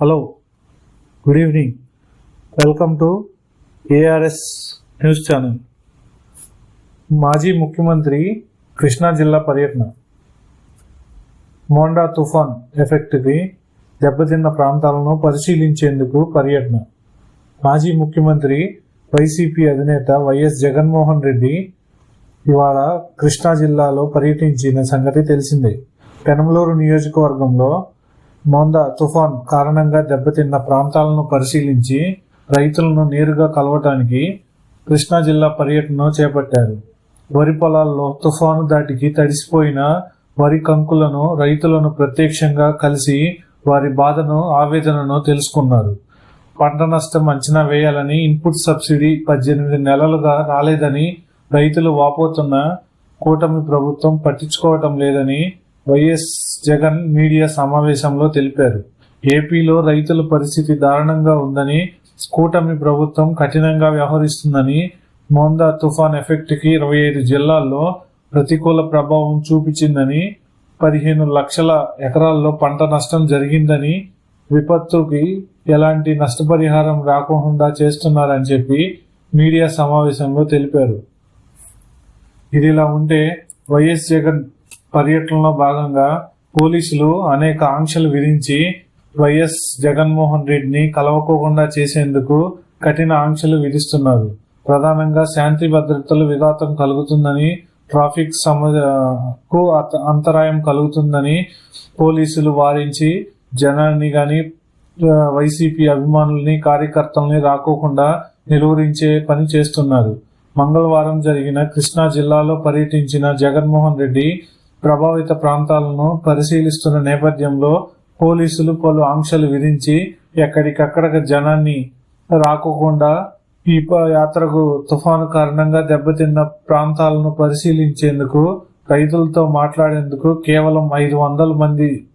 Hello good evening welcome to ARS news channel మాజీ ముఖ్యమంత్రి కృష్ణా జిల్లా పర్యటన. మోండా తుఫాన్ ఎఫెక్ట్కి దెబ్బతిన్న ప్రాంతాలను పరిశీలించేందుకు పర్యటన. మాజీ ముఖ్యమంత్రి వైసీపీ అధినేత వైఎస్ జగన్మోహన్ రెడ్డి ఇవాళ కృష్ణా జిల్లాలో పర్యటించిన సంగతి తెలిసిందే. పెనమలూరు నియోజకవర్గంలో మోందా తుఫాన్ కారణంగా దెబ్బతిన్న ప్రాంతాలను పరిశీలించి రైతులను నేరుగా కలవటానికి కృష్ణా జిల్లా పర్యటన చేపట్టారు. వరి పొలాల్లో తుఫాను దాటికి తడిసిపోయిన వరి కంకులను రైతులను ప్రత్యక్షంగా కలిసి వారి బాధను ఆవేదనను తెలుసుకున్నారు. పంట నష్టం అంచనా వేయాలని ఇన్పుట్ సబ్సిడీ పద్దెనిమిది నెలలుగా రాలేదని రైతులు వాపోతున్న కూటమి ప్రభుత్వం పట్టించుకోవటం లేదని వైఎస్ జగన్ మీడియా సమావేశంలో తెలిపారు. ఏపీలో రైతుల పరిస్థితి దారుణంగా ఉందని కూటమి ప్రభుత్వం కఠినంగా వ్యవహరిస్తుందని మోందా తుఫాన్ ఎఫెక్ట్కి ఇరవై ఐదు జిల్లాల్లో ప్రతికూల ప్రభావం చూపించిందని పదిహేను లక్షల ఎకరాల్లో పంట నష్టం జరిగిందని విపత్తుకి ఎలాంటి నష్టపరిహారం రాకుండా చేస్తున్నారని చెప్పి మీడియా సమావేశంలో తెలిపారు. ఇదిలా ఉంటే వైఎస్ జగన్ పర్యటనలో భాగంగా పోలీసులు అనేక ఆంక్షలు విధించి వైఎస్ జగన్మోహన్ రెడ్డిని కలవకోకుండా చేసేందుకు కఠిన ఆంక్షలు విధిస్తున్నారు. ప్రధానంగా శాంతి భద్రతలు విఘాతం కలుగుతుందని ట్రాఫిక్ సమకు అంతరాయం కలుగుతుందని పోలీసులు వారించి జనాన్ని కానీ వైసీపీ అభిమానుల్ని కార్యకర్తల్ని రాకోకుండా నిలువరించే పని చేస్తున్నారు. మంగళవారం జరిగిన కృష్ణా జిల్లాలో పర్యటించిన జగన్మోహన్ రెడ్డి ప్రభావిత ప్రాంతాలను పరిశీలిస్తున్న నేపథ్యంలో పోలీసులు పలు ఆంక్షలు విధించి ఎక్కడికక్కడ జనాన్ని రాకోకుండా ఈ ప- యాత్రకు తుఫాను కారణంగా దెబ్బతిన్న ప్రాంతాలను పరిశీలించేందుకు రైతులతో మాట్లాడేందుకు కేవలం ఐదు వందల మంది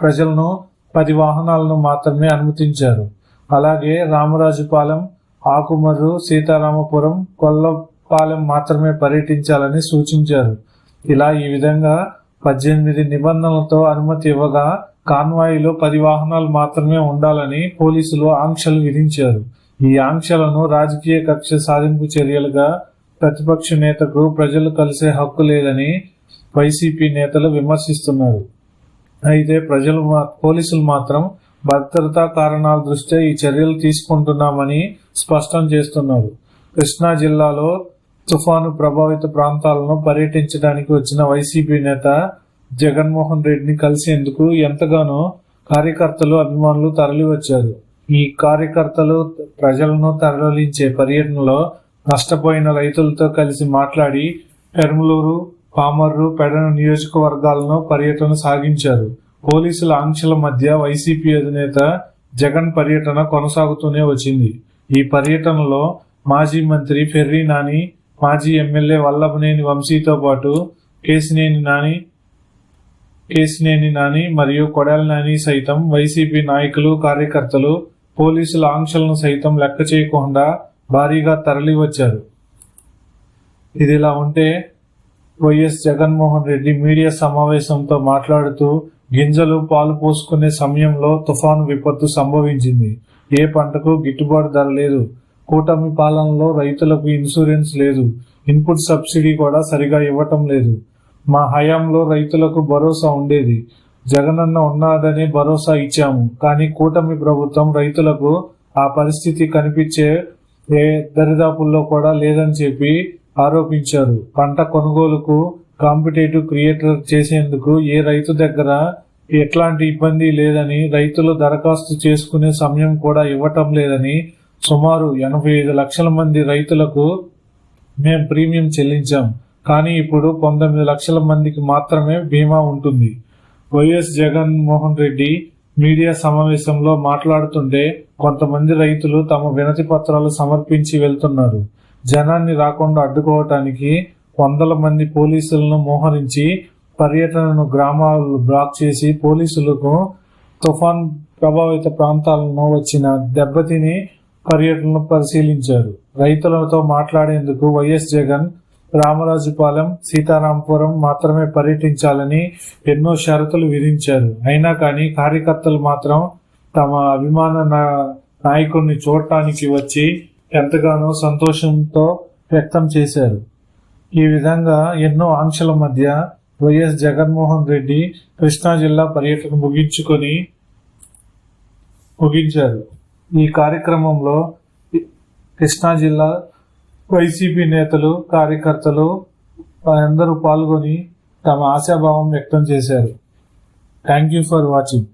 ప్రజలను పది వాహనాలను మాత్రమే అనుమతించారు. అలాగే రామరాజుపాలెం ఆకుమర్రు సీతారామపురం కొల్లపాలెం మాత్రమే పర్యటించాలని సూచించారు. ఇలా ఈ విధంగా పద్దెనిమిది నిబంధనలతో అనుమతి ఇవ్వగా కాన్వాయిలో పది వాహనాలు మాత్రమే ఉండాలని పోలీసులు ఆంక్షలు విధించారు. ఈ ఆంక్షలను రాజకీయ కక్ష సాధింపు చర్యలుగా ప్రతిపక్ష నేతకు ప్రజలు కలిసే హక్కు లేదని వైసీపీ నేతలు విమర్శిస్తున్నారు. అయితే ప్రజలు పోలీసులు మాత్రం భద్రతా కారణాల దృష్ట్యా ఈ చర్యలు తీసుకుంటున్నామని స్పష్టం చేస్తున్నారు. కృష్ణా జిల్లాలో తుఫాను ప్రభావిత ప్రాంతాలను పర్యటించడానికి వచ్చిన వైసీపీ నేత జగన్మోహన్ రెడ్డిని కలిసేందుకు ఎంతగానో కార్యకర్తలు అభిమానులు తరలివచ్చారు. ఈ కార్యకర్తలు ప్రజలను తరలించే పర్యటనలో నష్టపోయిన రైతులతో కలిసి మాట్లాడి పెరుమలూరు పామర్రు పెడన నియోజకవర్గాలను పర్యటన సాగించారు. పోలీసుల ఆంక్షల మధ్య వైసీపీ అధినేత జగన్ పర్యటన కొనసాగుతూనే వచ్చింది. ఈ పర్యటనలో మాజీ మంత్రి ఫెర్రీ నాని మాజీ ఎమ్మెల్యే వల్లభనేని వంశీతో పాటు కేసినేని నాని కేసినేని నాని మరియు కొడాల నాని సైతం వైసీపీ నాయకులు కార్యకర్తలు పోలీసుల ఆంక్షలను సైతం లెక్క చేయకుండా భారీగా తరలివచ్చారు. ఇదిలా ఉంటే వైఎస్ జగన్మోహన్ రెడ్డి మీడియా సమావేశంతో మాట్లాడుతూ గింజలు పాలు పోసుకునే సమయంలో తుఫాను విపత్తు సంభవించింది. ఏ పంటకు గిట్టుబాటు ధర లేదు. కూటమి పాలనలో రైతులకు ఇన్సూరెన్స్ లేదు. ఇన్పుట్ సబ్సిడీ కూడా సరిగా ఇవ్వటం లేదు. మా హయాంలో రైతులకు భరోసా ఉండేది. జగనన్న ఉన్నాడని భరోసా ఇచ్చాము. కానీ కూటమి ప్రభుత్వం రైతులకు ఆ పరిస్థితి కనిపించే ఏ దరిదాపుల్లో కూడా లేదని చెప్పి ఆరోపించారు. పంట కొనుగోలుకు కాంపిటేటివ్ క్రియేటర్ చేసేందుకు ఏ రైతు దగ్గర ఎట్లాంటి ఇబ్బంది లేదని రైతులు దరఖాస్తు చేసుకునే సమయం కూడా ఇవ్వటం లేదని సుమారు ఎనభై ఐదు లక్షల మంది రైతులకు మేము ప్రీమియం చెల్లించాం. కానీ ఇప్పుడు పంతొమ్మిది లక్షల మందికి మాత్రమే బీమా ఉంటుంది. వైఎస్ జగన్ మోహన్ రెడ్డి మీడియా సమావేశంలో మాట్లాడుతుంటే కొంతమంది రైతులు తమ వినతి పత్రాలు సమర్పించి వెళ్తున్నారు. జనాన్ని రాకుండా అడ్డుకోవటానికి వందల మంది పోలీసులను మోహరించి పర్యటనను గ్రామాలు బ్లాక్ చేసి పోలీసులకు తుఫాన్ ప్రభావిత ప్రాంతాలను వచ్చిన దెబ్బతిని పర్యటనను పరిశీలించారు. రైతులతో మాట్లాడేందుకు వైఎస్ జగన్ రామరాజుపాలెం సీతారాంపురం మాత్రమే పర్యటించాలని ఎన్నో షరతులు విధించారు. అయినా కానీ కార్యకర్తలు మాత్రం తమ అభిమాన నా- నాయకుడిని చూడటానికి వచ్చి ఎంతగానో సంతోషంతో వ్యక్తం చేశారు. ఈ విధంగా ఎన్నో ఆంక్షల మధ్య వైఎస్ జగన్మోహన్ రెడ్డి కృష్ణా జిల్లా పర్యటన ముగించుకొని ముగించారు. ఈ కార్యక్రమంలో కృష్ణా జిల్లా వైసీపీ నేతలు కార్యకర్తలు అందరూ పాల్గొని తమ ఆశాభావం వ్యక్తం చేశారు. Thank you for watching